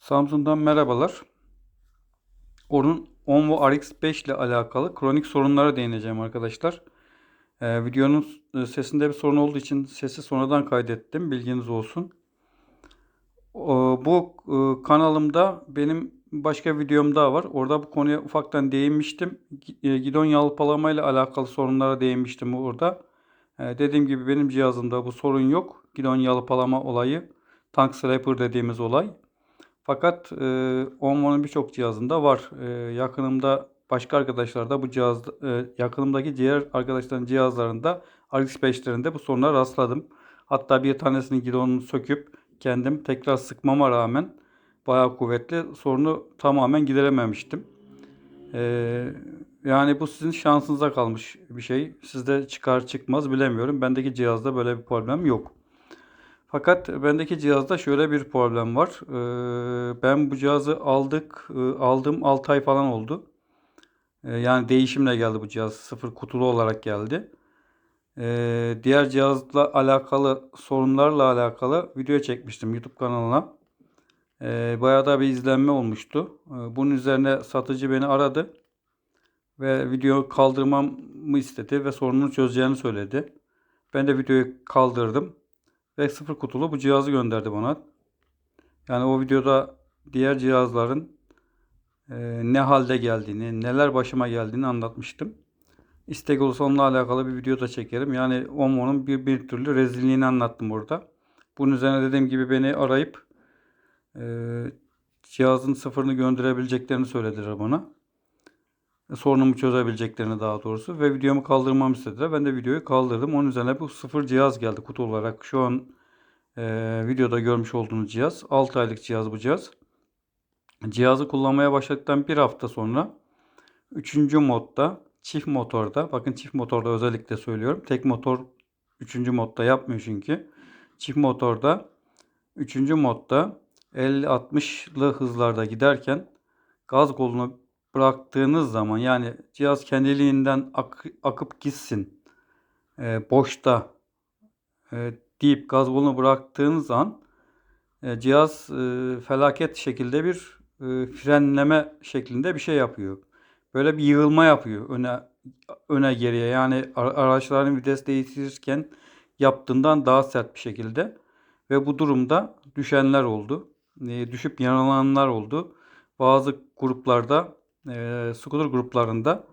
Samsung'dan merhabalar. Onun Onvo RX5 ile alakalı kronik sorunlara değineceğim arkadaşlar. Ee, videonun e, sesinde bir sorun olduğu için sesi sonradan kaydettim. Bilginiz olsun. O, bu e, kanalımda benim başka videom daha var. Orada bu konuya ufaktan değinmiştim. E, Gidon yalpalama ile alakalı sorunlara değinmiştim orada. E, dediğim gibi benim cihazımda bu sorun yok. Gidon yalpalama olayı. Tank Scraper dediğimiz olay. Fakat e, Onvo'nun birçok cihazında var. E, yakınımda başka arkadaşlar da bu cihaz e, yakınımdaki diğer arkadaşların cihazlarında RX5'lerinde bu sorunlara rastladım. Hatta bir tanesini gidonunu söküp kendim tekrar sıkmama rağmen bayağı kuvvetli sorunu tamamen giderememiştim. E, yani bu sizin şansınıza kalmış bir şey. Sizde çıkar çıkmaz bilemiyorum. Bendeki cihazda böyle bir problem yok. Fakat bendeki cihazda şöyle bir problem var. Ee, ben bu cihazı aldık, e, aldım 6 ay falan oldu. Ee, yani değişimle geldi bu cihaz. Sıfır kutulu olarak geldi. Ee, diğer cihazla alakalı sorunlarla alakalı video çekmiştim YouTube kanalına. Bayağı da bir izlenme olmuştu. Bunun üzerine satıcı beni aradı ve video kaldırmamı istedi ve sorununu çözeceğini söyledi. Ben de videoyu kaldırdım ve sıfır kutulu bu cihazı gönderdi bana. Yani o videoda diğer cihazların e, ne halde geldiğini, neler başıma geldiğini anlatmıştım. İstek olursa onunla alakalı bir video da çekerim. Yani Omo'nun bir, bir türlü rezilliğini anlattım orada. Bunun üzerine dediğim gibi beni arayıp e, cihazın sıfırını gönderebileceklerini söylediler bana. Sorunumu çözebileceklerini daha doğrusu ve videomu kaldırmamı istediler. Ben de videoyu kaldırdım. Onun üzerine bu sıfır cihaz geldi kutu olarak. Şu an e, videoda görmüş olduğunuz cihaz. 6 aylık cihaz bu cihaz. Cihazı kullanmaya başladıktan bir hafta sonra 3. modda çift motorda bakın çift motorda özellikle söylüyorum. Tek motor 3. modda yapmıyor çünkü. Çift motorda 3. modda 50-60'lı hızlarda giderken gaz kolunu bıraktığınız zaman yani cihaz kendiliğinden ak- akıp gitsin e, boşta e, deyip gaz kolunu bıraktığınız an e, cihaz e, felaket şekilde bir e, frenleme şeklinde bir şey yapıyor. Böyle bir yığılma yapıyor öne öne geriye. Yani ara- araçların vites değiştirirken yaptığından daha sert bir şekilde ve bu durumda düşenler oldu. E, düşüp yaralananlar oldu. Bazı gruplarda, e, scooter gruplarında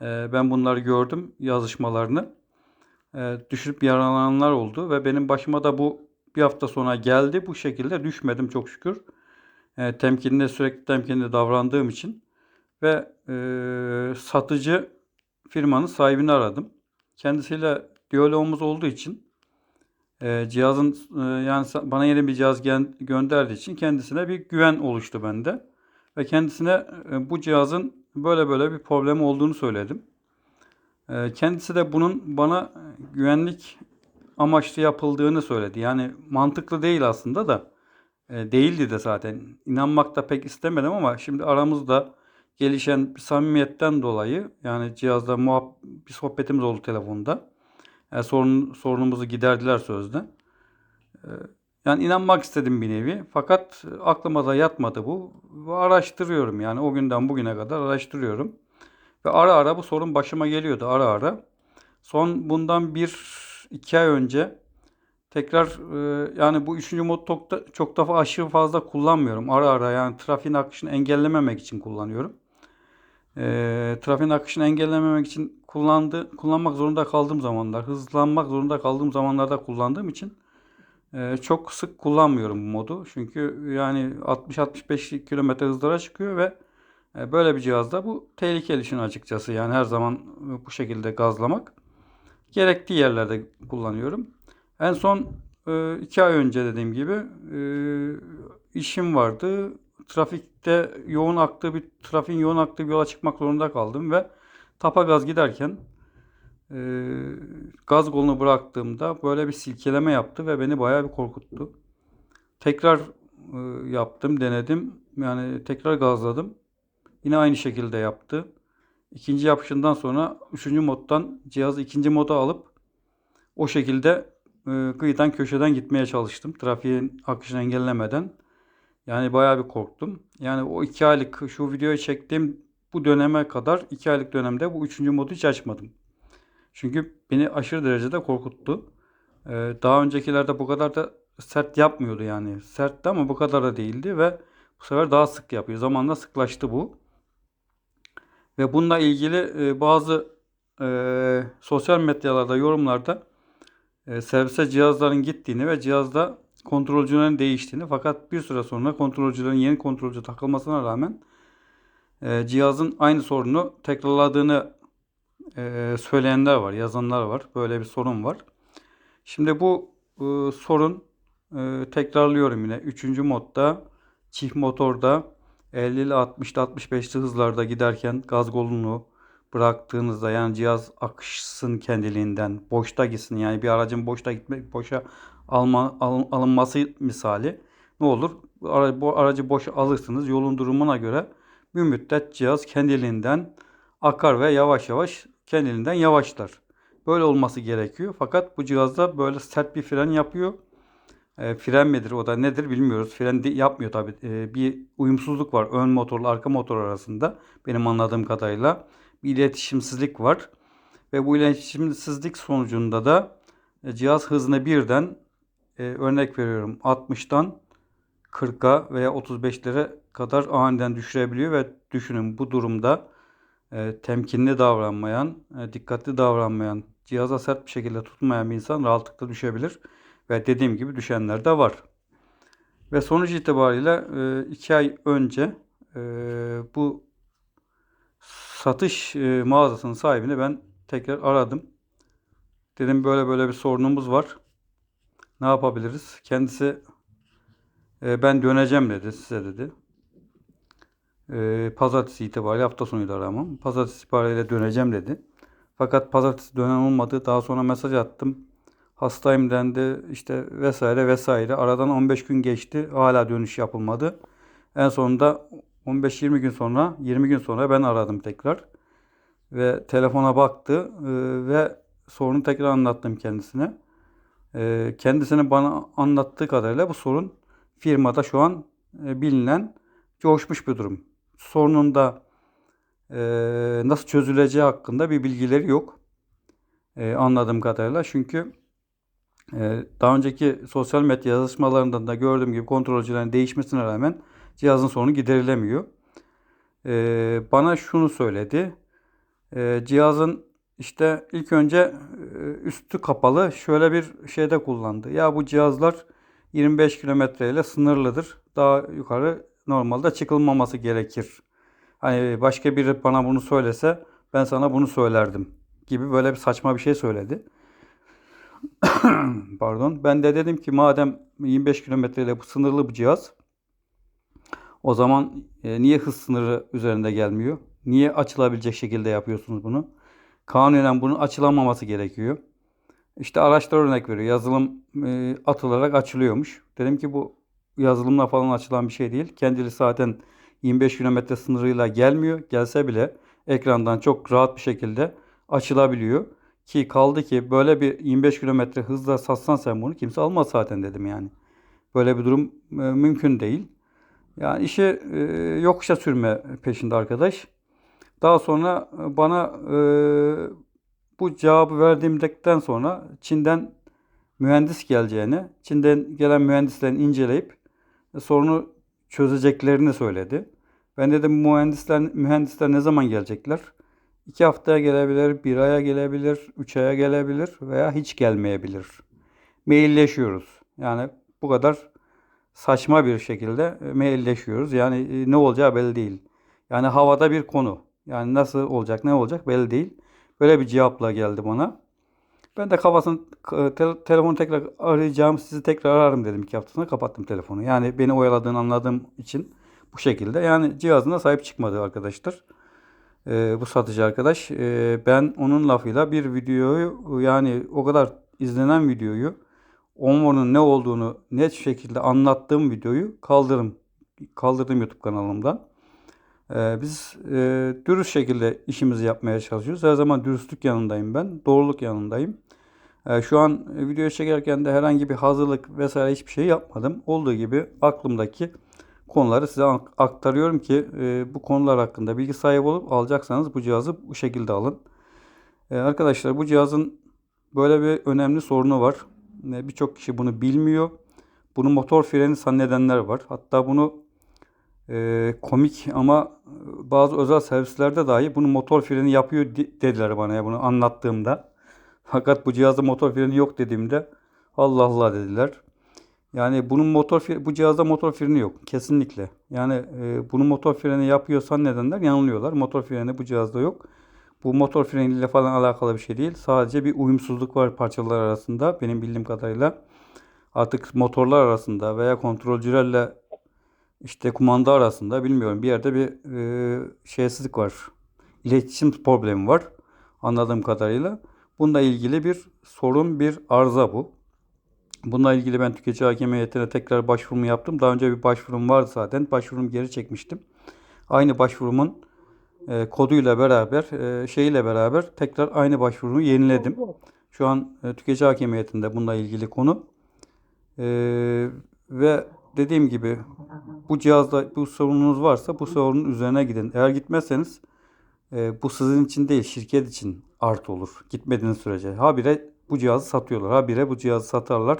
e, ben bunları gördüm yazışmalarını. E, düşüp yaralananlar oldu ve benim başıma da bu bir hafta sonra geldi. Bu şekilde düşmedim çok şükür. E, temkinli sürekli temkinli davrandığım için ve e, satıcı firmanın sahibini aradım. Kendisiyle diyalogumuz olduğu için e, cihazın e, yani bana yeni bir cihaz gönderdiği için kendisine bir güven oluştu bende. Ve kendisine e, bu cihazın böyle böyle bir problemi olduğunu söyledim. E, kendisi de bunun bana güvenlik amaçlı yapıldığını söyledi. Yani mantıklı değil aslında da e, değildi de zaten. İnanmak da pek istemedim ama şimdi aramızda gelişen bir samimiyetten dolayı yani cihazda muhab- bir sohbetimiz oldu telefonda. E, sorun, sorunumuzu giderdiler sözde. Yani inanmak istedim bir nevi. Fakat aklıma da yatmadı bu. Araştırıyorum yani o günden bugüne kadar araştırıyorum. Ve ara ara bu sorun başıma geliyordu ara ara. Son bundan bir iki ay önce tekrar e, yani bu üçüncü mod çok, da, çok defa aşırı fazla kullanmıyorum. Ara ara yani trafiğin akışını engellememek için kullanıyorum. E, trafiğin akışını engellememek için kullandı, kullanmak zorunda kaldığım zamanlar, hızlanmak zorunda kaldığım zamanlarda kullandığım için çok sık kullanmıyorum bu modu. Çünkü yani 60-65 km hızlara çıkıyor ve e, böyle bir cihazda bu tehlikeli işin açıkçası. Yani her zaman e, bu şekilde gazlamak. Gerektiği yerlerde kullanıyorum. En son e, iki ay önce dediğim gibi e, işim vardı. Trafikte yoğun aktığı bir trafiğin yoğun aktığı bir yola çıkmak zorunda kaldım ve tapa gaz giderken e, gaz kolunu bıraktığımda böyle bir silkeleme yaptı ve beni bayağı bir korkuttu. Tekrar e, yaptım, denedim. Yani tekrar gazladım. Yine aynı şekilde yaptı. İkinci yapışından sonra üçüncü moddan cihazı ikinci moda alıp o şekilde e, kıyıdan köşeden gitmeye çalıştım. Trafiğin akışını engellemeden. Yani bayağı bir korktum. Yani o iki aylık şu videoyu çektiğim bu döneme kadar iki aylık dönemde bu üçüncü modu hiç açmadım. Çünkü beni aşırı derecede korkuttu. Ee, daha öncekilerde bu kadar da sert yapmıyordu yani. Sertti ama bu kadar da değildi ve bu sefer daha sık yapıyor. Zamanla sıklaştı bu. Ve bununla ilgili e, bazı e, sosyal medyalarda, yorumlarda e, servise cihazların gittiğini ve cihazda kontrolcülerin değiştiğini fakat bir süre sonra kontrolcülerin yeni kontrolcü takılmasına rağmen e, cihazın aynı sorunu tekrarladığını e, söyleyenler var, yazanlar var. Böyle bir sorun var. Şimdi bu e, sorun e, tekrarlıyorum yine. Üçüncü modda çift motorda 50 ile 60'da 65'li hızlarda giderken gaz kolunu bıraktığınızda yani cihaz akışsın kendiliğinden boşta gitsin yani bir aracın boşta gitmek boşa alma, alın- alınması misali ne olur? Bu ara- bu aracı boşa alırsınız yolun durumuna göre bir müddet cihaz kendiliğinden akar ve yavaş yavaş kendiliğinden yavaşlar. Böyle olması gerekiyor. Fakat bu cihazda böyle sert bir fren yapıyor. E, fren midir o da nedir bilmiyoruz. Fren de- yapmıyor tabii. E, bir uyumsuzluk var ön motorla arka motor arasında benim anladığım kadarıyla. Bir iletişimsizlik var. Ve bu iletişimsizlik sonucunda da e, cihaz hızını birden e, örnek veriyorum 60'tan 40'a veya 35'lere kadar aniden düşürebiliyor ve düşünün bu durumda e, temkinli davranmayan, e, dikkatli davranmayan, cihaza sert bir şekilde tutmayan bir insan rahatlıkla düşebilir. Ve dediğim gibi düşenler de var. Ve sonuç itibariyle 2 ay önce e, bu satış e, mağazasının sahibini ben tekrar aradım. Dedim böyle böyle bir sorunumuz var. Ne yapabiliriz? Kendisi e, ben döneceğim dedi size dedi. E, pazartesi itibariyle hafta sonuydu aramam. Pazartesi itibariyle döneceğim dedi. Fakat pazartesi dönen olmadı. Daha sonra mesaj attım. Hastayım dendi işte vesaire vesaire. Aradan 15 gün geçti. Hala dönüş yapılmadı. En sonunda 15-20 gün sonra 20 gün sonra ben aradım tekrar. Ve telefona baktı e, ve sorunu tekrar anlattım kendisine. E, kendisinin bana anlattığı kadarıyla bu sorun firmada şu an e, bilinen coşmuş bir durum. Sorunun da e, nasıl çözüleceği hakkında bir bilgileri yok. E, anladığım kadarıyla. Çünkü e, daha önceki sosyal medya yazışmalarından da gördüğüm gibi kontrolcülerin değişmesine rağmen cihazın sorunu giderilemiyor. E, bana şunu söyledi. E, cihazın işte ilk önce e, üstü kapalı şöyle bir şeyde kullandı. Ya bu cihazlar 25 kilometre ile sınırlıdır. Daha yukarı normalde çıkılmaması gerekir. Hani başka biri bana bunu söylese ben sana bunu söylerdim gibi böyle bir saçma bir şey söyledi. Pardon. Ben de dedim ki madem 25 kilometre ile bu sınırlı bir cihaz o zaman e, niye hız sınırı üzerinde gelmiyor? Niye açılabilecek şekilde yapıyorsunuz bunu? Kanunen bunun açılamaması gerekiyor. İşte araçlar örnek veriyor. Yazılım e, atılarak açılıyormuş. Dedim ki bu yazılımla falan açılan bir şey değil. Kendisi zaten 25 kilometre sınırıyla gelmiyor. Gelse bile ekrandan çok rahat bir şekilde açılabiliyor. Ki kaldı ki böyle bir 25 kilometre hızla satsan sen bunu kimse almaz zaten dedim yani. Böyle bir durum e, mümkün değil. Yani işi e, yokuşa sürme peşinde arkadaş. Daha sonra e, bana e, bu cevabı verdiğimden sonra Çin'den mühendis geleceğini, Çin'den gelen mühendislerin inceleyip sorunu çözeceklerini söyledi. Ben dedim mühendisler, mühendisler ne zaman gelecekler? İki haftaya gelebilir, bir aya gelebilir, üç aya gelebilir veya hiç gelmeyebilir. Mailleşiyoruz. Yani bu kadar saçma bir şekilde e, mailleşiyoruz. Yani e, ne olacağı belli değil. Yani havada bir konu. Yani nasıl olacak, ne olacak belli değil. Böyle bir cevapla geldi bana. Ben de kafasını k- te- telefonu tekrar arayacağım, sizi tekrar ararım dedim iki hafta sonra kapattım telefonu. Yani beni oyaladığını anladığım için bu şekilde. Yani cihazına sahip çıkmadı arkadaşlar. Ee, bu satıcı arkadaş. Ee, ben onun lafıyla bir videoyu yani o kadar izlenen videoyu Onvo'nun ne olduğunu net şekilde anlattığım videoyu kaldırdım. Kaldırdım YouTube kanalımdan. Ee, biz e, dürüst şekilde işimizi yapmaya çalışıyoruz. Her zaman dürüstlük yanındayım ben. Doğruluk yanındayım. Ee, şu an e, video çekerken de herhangi bir hazırlık vesaire hiçbir şey yapmadım. Olduğu gibi aklımdaki konuları size ak- aktarıyorum ki e, bu konular hakkında bilgi sahibi olup alacaksanız bu cihazı bu şekilde alın. E, arkadaşlar bu cihazın böyle bir önemli sorunu var. E, Birçok kişi bunu bilmiyor. Bunu motor freni zannedenler var. Hatta bunu e, komik ama bazı özel servislerde dahi bunu motor freni yapıyor de- dediler bana ya bunu anlattığımda. Fakat bu cihazda motor freni yok dediğimde Allah Allah dediler. Yani bunun motor bu cihazda motor freni yok kesinlikle. Yani e, bunun motor freni yapıyorsan nedenler yanılıyorlar. Motor freni bu cihazda yok. Bu motor freniyle falan alakalı bir şey değil. Sadece bir uyumsuzluk var parçalar arasında benim bildiğim kadarıyla. Artık motorlar arasında veya kontrolcülerle işte kumanda arasında bilmiyorum bir yerde bir e, şeysizlik var. İletişim problemi var anladığım kadarıyla. Bununla ilgili bir sorun, bir arıza bu. Bununla ilgili ben tüketici hakem heyetine tekrar başvurumu yaptım. Daha önce bir başvurum vardı zaten. Başvurumu geri çekmiştim. Aynı başvurumun e, koduyla beraber, e, şeyiyle beraber tekrar aynı başvurumu yeniledim. Şu an e, tüketici hakem heyetinde bununla ilgili konu. E, ve dediğim gibi bu cihazda bu sorununuz varsa bu sorunun üzerine gidin. Eğer gitmezseniz e, bu sizin için değil şirket için artı olur. Gitmediğiniz sürece. Habire bu cihazı satıyorlar. Habire bu cihazı satarlar.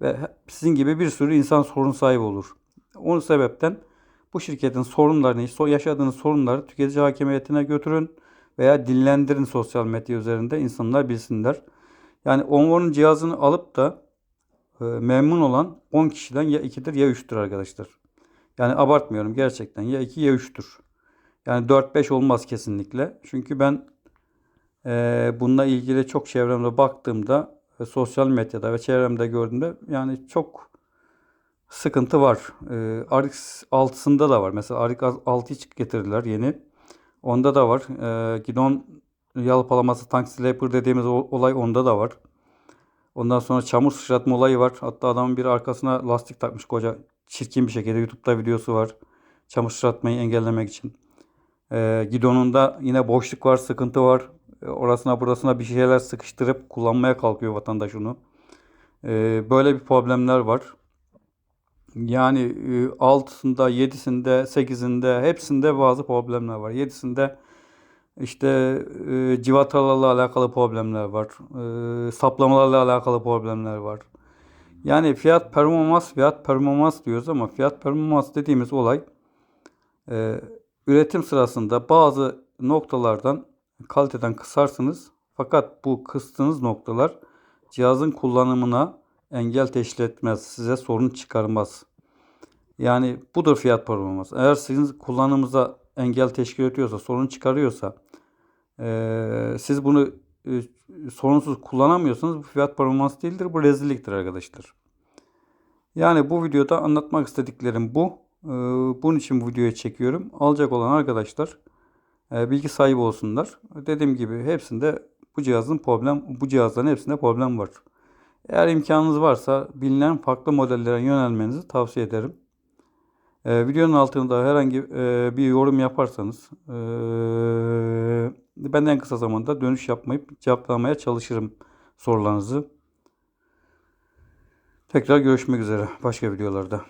Ve sizin gibi bir sürü insan sorun sahibi olur. Onun sebepten bu şirketin sorunlarını, so- yaşadığınız sorunları tüketici hakimiyetine götürün veya dillendirin sosyal medya üzerinde insanlar bilsinler. Yani Onvo'nun cihazını alıp da memnun olan 10 kişiden ya 2'dir ya 3'tür arkadaşlar. Yani abartmıyorum gerçekten ya 2 ya 3'tür. Yani 4-5 olmaz kesinlikle. Çünkü ben e, bununla ilgili çok çevremde baktığımda ve sosyal medyada ve çevremde gördüğümde yani çok sıkıntı var. E, RX 6'sında da var. Mesela RX 6'yı getirdiler yeni. Onda da var. E, gidon yalpalaması tank sleeper dediğimiz olay onda da var. Ondan sonra çamur sıçratma olayı var. Hatta adamın bir arkasına lastik takmış koca çirkin bir şekilde. YouTube'da videosu var. Çamur sıçratmayı engellemek için. Ee, gidonunda yine boşluk var, sıkıntı var. Ee, Orasına burasına bir şeyler sıkıştırıp kullanmaya kalkıyor vatandaş onu. Ee, böyle bir problemler var. Yani e, 6'sında, 7'sinde, 8'inde hepsinde bazı problemler var. 7'sinde işte e, civatalarla alakalı problemler var. E, saplamalarla alakalı problemler var. Yani fiyat performans, fiyat performans diyoruz ama fiyat performans dediğimiz olay e, üretim sırasında bazı noktalardan kaliteden kısarsınız. Fakat bu kıstığınız noktalar cihazın kullanımına engel teşkil etmez. Size sorun çıkarmaz. Yani budur fiyat performans. Eğer sizin kullanımınıza engel teşkil ediyorsa, sorun çıkarıyorsa, eee, siz bunu e, sorunsuz kullanamıyorsanız bu fiyat performans değildir. Bu rezilliktir arkadaşlar. Yani bu videoda anlatmak istediklerim bu. Eee, bunun için bu videoyu çekiyorum. Alacak olan arkadaşlar e, bilgi sahibi olsunlar. Dediğim gibi hepsinde bu cihazın problem, bu cihazların hepsinde problem var. Eğer imkanınız varsa bilinen farklı modellere yönelmenizi tavsiye ederim. Ee, videonun altında herhangi e, bir yorum yaparsanız e, ben en kısa zamanda dönüş yapmayıp cevaplamaya çalışırım sorularınızı. Tekrar görüşmek üzere başka videolarda.